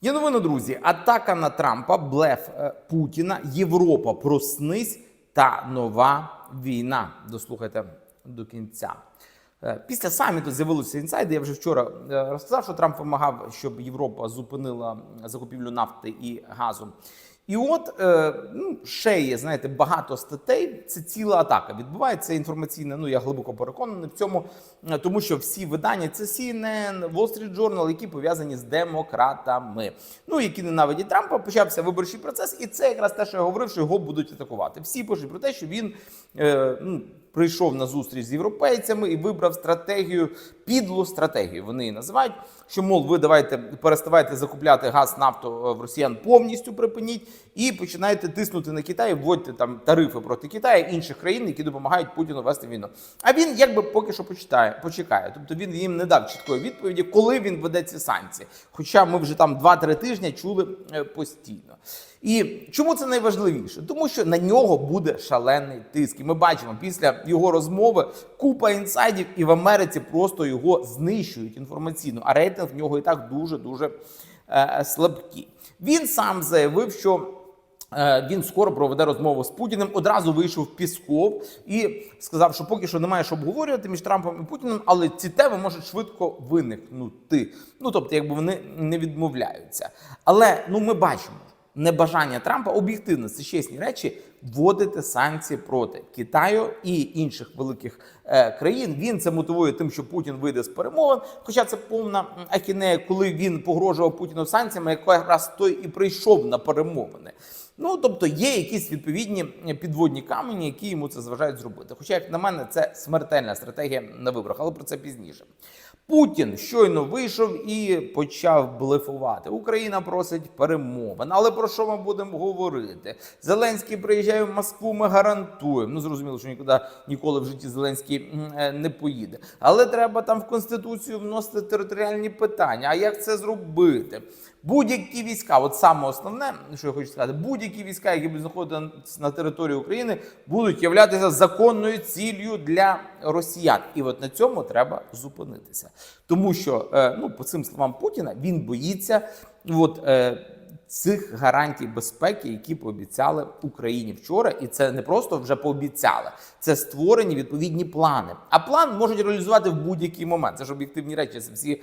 Є новина, друзі. Атака на Трампа, блеф е, Путіна, Європа проснись та нова війна. Дослухайте до кінця. Е, Після саміту з'явилися інсайди. Я вже вчора е, розказав, що Трамп вимагав, щоб Європа зупинила закупівлю нафти і газу. І от е, ну, ще є, знаєте, багато статей. Це ціла атака. Відбувається інформаційна. Ну я глибоко переконаний в цьому, е, тому що всі видання це CNN, Wall Street Journal, які пов'язані з демократами. Ну які ненавидять Трампа. Почався виборчий процес, і це якраз те, що я говорив, що його будуть атакувати. Всі пишуть про те, що він е, ну, прийшов на зустріч з європейцями і вибрав стратегію, підлу стратегію. Вони її називають. Що мов, ви давайте переставайте закупляти газ, нафту е, в росіян повністю припиніть і починаєте тиснути на Китай, вводьте там тарифи проти Китаю інших країн, які допомагають Путіну вести війну. А він якби поки що почитає, почекає. Тобто він їм не дав чіткої відповіді, коли він веде ці санкції. Хоча ми вже там 2-3 тижні чули е, постійно. І чому це найважливіше? Тому що на нього буде шалений тиск. І ми бачимо після його розмови купа інсайдів, і в Америці просто його знищують інформаційно. А рейтинг в нього і так дуже дуже е, слабкий. Він сам заявив, що. е, Він скоро проведе розмову з Путіним. Одразу вийшов Пісков і сказав, що поки що немає що обговорювати між Трампом і Путіним, але ці теми можуть швидко виникнути. Ну тобто, якби вони не відмовляються. Але ну ми бачимо небажання Трампа об'єктивно це чесні речі вводити санкції проти Китаю і інших великих е, країн. Він це мотивує тим, що Путін вийде з перемовин. Хоча це повна ахінея, коли він погрожував Путіну санкціями, якраз той і прийшов на перемовини. Ну тобто є якісь відповідні підводні камені, які йому це зважають зробити. Хоча, як на мене, це смертельна стратегія на виборах, але про це пізніше. Путін щойно вийшов і почав блефувати. Україна просить перемовин. Але про що ми будемо говорити? Зеленський приїжджає в Москву. Ми гарантуємо. Ну зрозуміло, що нікуди ніколи в житті Зеленський е, не поїде. Але треба там в конституцію вносити територіальні питання. А як це зробити? Будь-які війська, от саме основне, що я хочу сказати, будь-які війська, які будуть знаходитися на території України, будуть являтися законною ціллю для росіян. І от на цьому треба зупинитися. Тому що, е, ну, по цим словам Путіна, він боїться от, е, цих гарантій безпеки, які пообіцяли Україні вчора, і це не просто вже пообіцяли, це створені відповідні плани. А план можуть реалізувати в будь-який момент. Це ж об'єктивні речі, це всі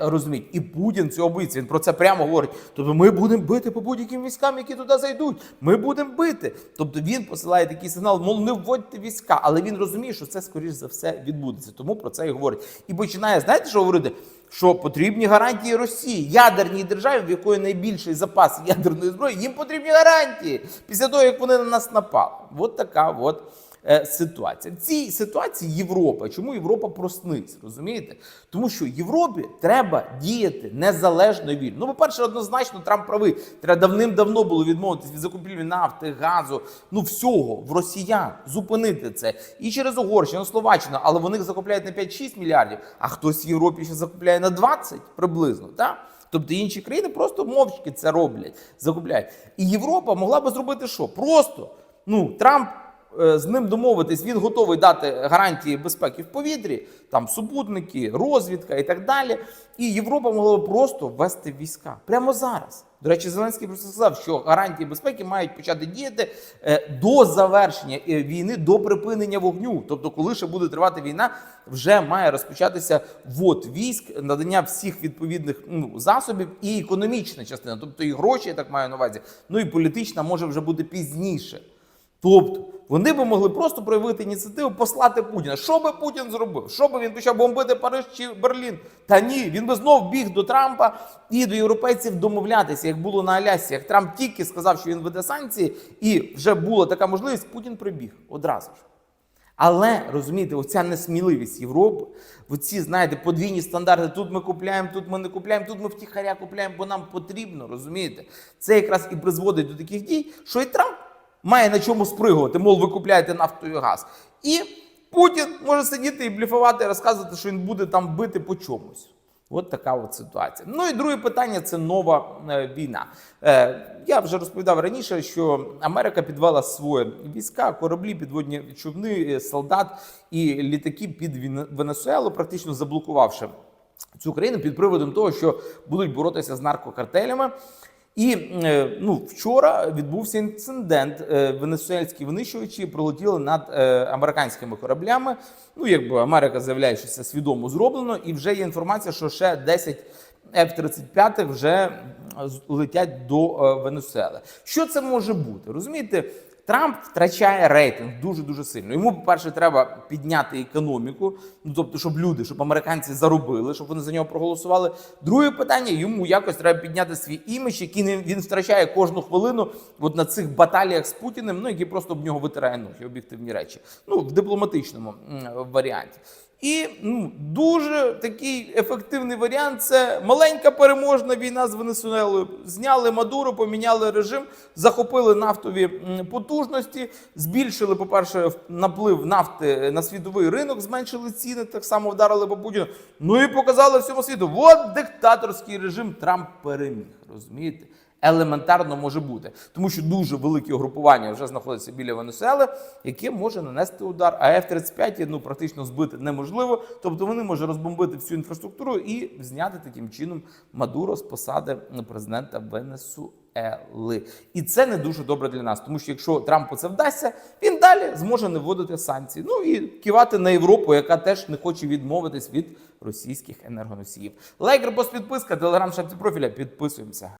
розуміють. І Путін цього боїться. Він про це прямо говорить. Тобто, ми будемо бити по будь-яким військам, які туди зайдуть. Ми будемо бити. Тобто він посилає такий сигнал, мов не вводьте війська, але він розуміє, що це скоріш за все відбудеться. Тому про це і говорить. І починає, знаєте, що говорити? Що потрібні гарантії Росії, ядерній державі, в якої найбільший запас ядерної зброї, їм потрібні гарантії після того, як вони на нас напали. От така от ситуація. В цій ситуації Європа. Чому Європа просниться? Розумієте? Тому що Європі треба діяти незалежно і вільно. Ну, по-перше, однозначно Трамп правий. Треба давним-давно було відмовитись від закупівлі нафти, газу, ну всього в росіян, зупинити це. І через Угорщину, Словаччину, але вони закупляють на 5-6 мільярдів, а хтось в Європі ще закупляє на 20 приблизно. Так? Тобто інші країни просто мовчки це роблять, закупляють. І Європа могла би зробити що? Просто ну Трамп е, з ним домовитись, він готовий дати гарантії безпеки в повітрі, там супутники, розвідка і так далі. І Європа могла б просто ввести війська прямо зараз. До речі, Зеленський просто сказав, що гарантії безпеки мають почати діяти е, до завершення е, війни, до припинення вогню. Тобто, коли ще буде тривати війна, вже має розпочатися ввод військ, надання всіх відповідних ну, засобів і економічна частина, тобто і гроші, я так маю на увазі, ну і політична може вже бути пізніше. Тобто вони би могли просто проявити ініціативу, послати Путіна. Що би Путін зробив? Що би він почав бомбити Париж чи Берлін? Та ні, він би знов біг до Трампа і до європейців домовлятися, як було на Алясі. Як Трамп тільки сказав, що він веде санкції, і вже була така можливість, Путін прибіг одразу ж. Але розумієте, оця несміливість Європи, оці, знаєте, подвійні стандарти. Тут ми купляємо, тут ми не купляємо, тут ми втіхаря купляємо, бо нам потрібно, розумієте? Це якраз і призводить до таких дій, що і Трамп має на чому спригувати, мов ви купляєте нафту і газ. І Путін може сидіти і бліфувати, і розказувати, що він буде там бити по чомусь. От така от ситуація. Ну і друге питання це нова е, війна. Е, я вже розповідав раніше, що Америка підвела свої війська, кораблі, підводні човни, е, солдат і літаки під Вен- Венесуелу, практично заблокувавши цю країну під приводом того, що будуть боротися з наркокартелями. І е, ну, вчора відбувся інцидент. Е, Венесуельські винищувачі пролетіли над е, американськими кораблями. Ну, якби Америка заявляє, що це свідомо зроблено, і вже є інформація, що ще 10 F-35 вже летять до Венесуели. Що це може бути? Розумієте? Трамп втрачає рейтинг дуже дуже сильно. Йому, по-перше, треба підняти економіку, ну тобто, щоб люди, щоб американці заробили, щоб вони за нього проголосували. Друге питання: йому якось треба підняти свій імідж, який він втрачає кожну хвилину от на цих баталіях з Путіним, ну які просто об нього витирає ноги, об'єктивні речі. Ну в дипломатичному варіанті. І ну, дуже такий ефективний варіант це маленька переможна війна з Венесуелою. Зняли Мадуру, поміняли режим, захопили нафтові потужності, збільшили, по-перше, наплив нафти на світовий ринок, зменшили ціни, так само вдарили по Путіну. Ну і показали всьому світу: от диктаторський режим Трамп переміг. Розумієте? Елементарно може бути, тому що дуже великі угрупування вже знаходяться біля Венесуели, яке може нанести удар. А F-35 ну практично збити неможливо. Тобто вони можуть розбомбити всю інфраструктуру і зняти таким чином Мадуро з посади президента Венесуели. І це не дуже добре для нас, тому що якщо Трампу це вдасться, він далі зможе не вводити санкції. Ну і кивати на Європу, яка теж не хоче відмовитись від російських енергоносіїв. Лайк, репост, підписка, телеграм, шапці профіля. Підписуємося.